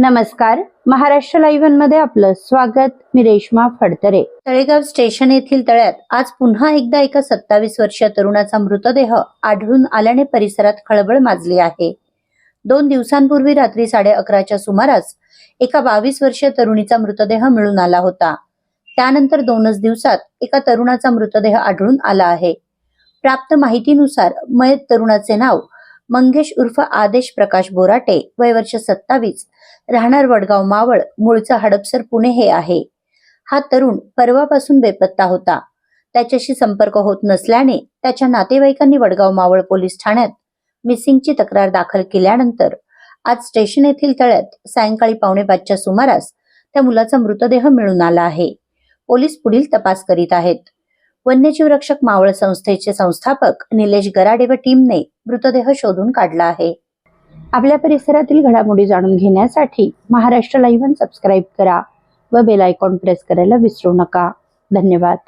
नमस्कार. महाराष्ट्र लाईव्हमध्ये आपलं स्वागत. मी रेश्मा फडतरे. तळेगाव स्टेशन येथील तळ्यात आज पुन्हा एकदा एका सत्तावीस वर्षीय तरुणाचा मृतदेह आढळून आल्याने परिसरात खळबळ माजली आहे. दोन दिवसांपूर्वी रात्री साडे अकराच्या सुमारास एका बावीस वर्षीय तरुणीचा मृतदेह मिळून आला होता. त्यानंतर दोनच दिवसात एका तरुणाचा मृतदेह आढळून आला आहे. प्राप्त माहितीनुसार मयत तरुणाचे नाव मंगेश उर्फ आदेश प्रकाश बोराटे वय वर्ष सत्तावीस राहणार वडगाव मावळ मूळचा हडपसर पुणे हे आहे. हा तरुण परवापासून बेपत्ता होता. त्याच्याशी संपर्क होत नसल्याने त्याच्या नातेवाईकांनी वडगाव मावळ पोलीस ठाण्यात मिसिंगची तक्रार दाखल केल्यानंतर आज स्टेशन येथील तळ्यात सायंकाळी पावणे पाचच्या सुमारास त्या मुलाचा मृतदेह मिळून आला आहे. पोलीस पुढील तपास करीत आहेत. वन्यजीव रक्षक मावळ संस्थेचे संस्थापक निलेश गराडे व टीमने मृतदेह शोधून काढला आहे. आपल्या परिसरातील घडामोडी जाणून घेण्यासाठी महाराष्ट्र लाईव्ह सबस्क्राईब करा व बेल आयकॉन प्रेस करायला विसरू नका. धन्यवाद.